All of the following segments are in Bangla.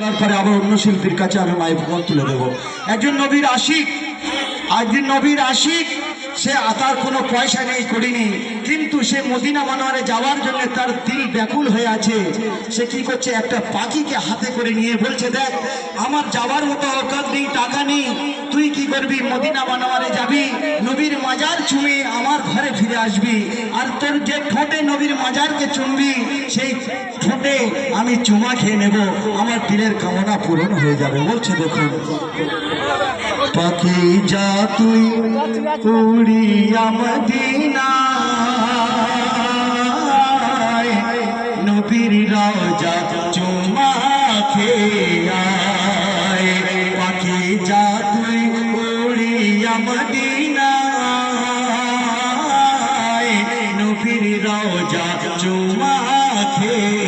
তারপরে আবার অন্য শিল্পীর কাছে আমি মাইক তুলে দেবো। একজন নবীর আশিক একজন নবীর আশিক। সে তার কোনো পয়সা নেই করিনি, কিন্তু সে মদিনা মনোয়ারে যাওয়ার জন্য তার দিল ব্যাকুল হয়ে আছে। সে কি করছে? একটা পাখিকে হাতে করে নিয়ে বলছে, দেখ, আমার যাওয়ার মতো অকাত নেই, টাকা নেই। তুই কি করবি? মদিনা মনোয়ারে যাবি, নবীর মাজার চুমে আমার ঘরে ফিরে আসবি। আর তোর যে ঠোঁটে নবীর মাজারকে চুমবি, সেই ঠোঁটে আমি চুমা খেয়ে নেব। আমার দিলের কামনা পূরণ হয়ে যাবে। বলছে দেখুন। পাখি যা তুই উড়িয়া মদিনা নবীর রাজা চুমা খেয়ে আয়। পাখি যা তুই উড়িয়া মদিনা নবীর রাজা চুমা খেয়ে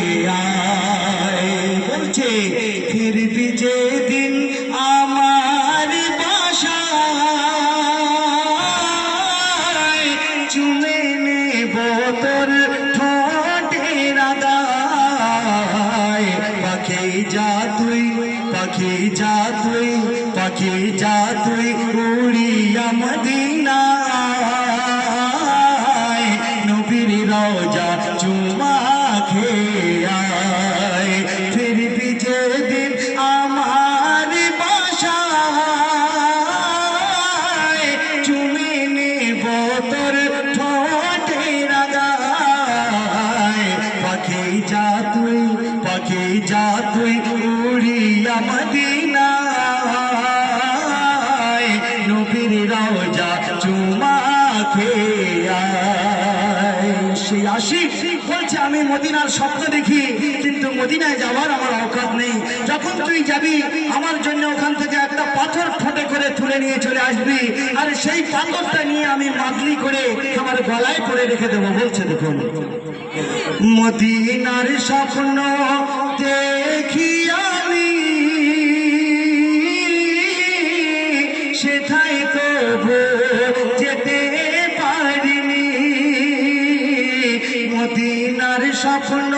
পাখি যা তুই পাখি যা তুই উড়িয়া মদিনায় আশিক বলছে, আমি মদিনার স্বপ্ন দেখি, কিন্তু মদিনায় যাওয়ার আমার অকাত নেই। যখন তুই যাবি, আমার জন্য ওখান থেকে একটা পাথর ফটে করে তুলে নিয়ে চলে আসবি। আর সেই পাথরটা নিয়ে আমি মাদলি করে আমার গলায় পরে রেখে দেবো। বলছে, দেখুন, মদিনার স্বপ্ন স্বপ্ন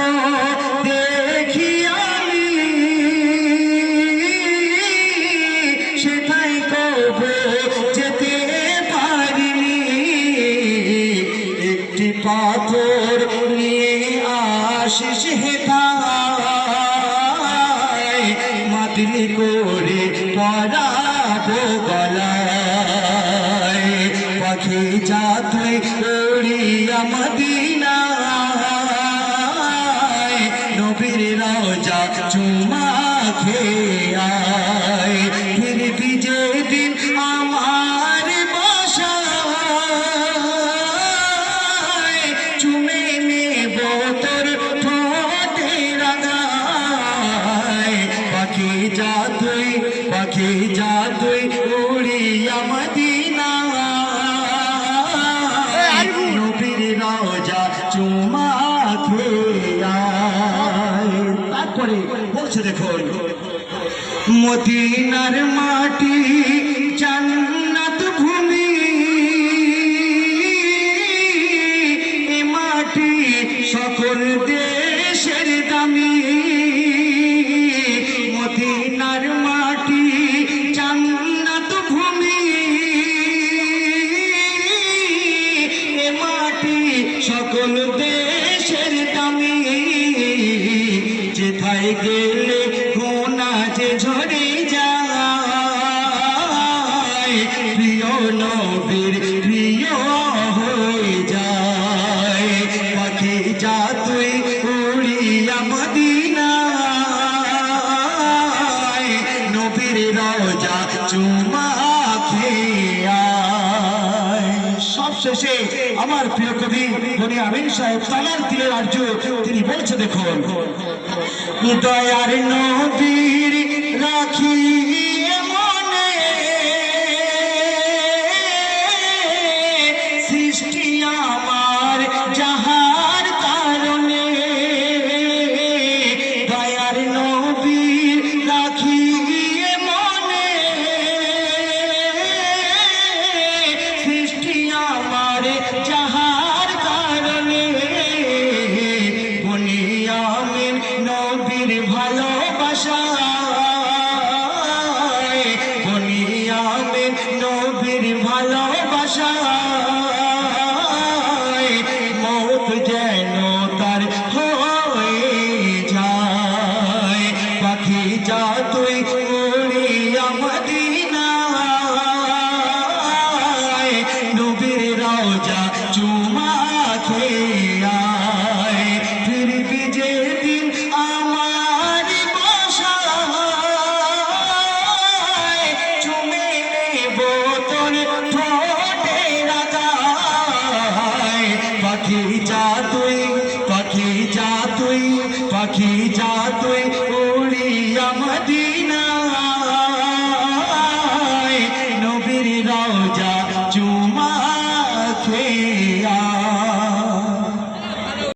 দেখি আমি সেথায় তবু যেতে পারিনি। একটি পাথর নিয়ে আসিস হেথায় মাদলি করে পরাবো গলায়। পাখি যা তুই নবীর রাজা চুমা খেয়ে আয়। দেখুন। মদিনার মাটি জান্নাত ভূমি। এ মাটি সকল দেশের দামি। মদিনার মাটি জান্নাত ভূমি। এ মাটি সকল দেশের দামি। যেথায় গেলে প্রিয় নবীর প্রিয় হয়ে যায় পাখি যা তুই উড়িয়া মদিনায়, নবীর রওজা চুমা। সবশেষে আমার প্রিয় কবি বনি আমিন সাহেব তালার দিলের আর্য, তিনি বলছে, দেখুন, দয়ার নবীর রাখি যা চুমা খেয়ে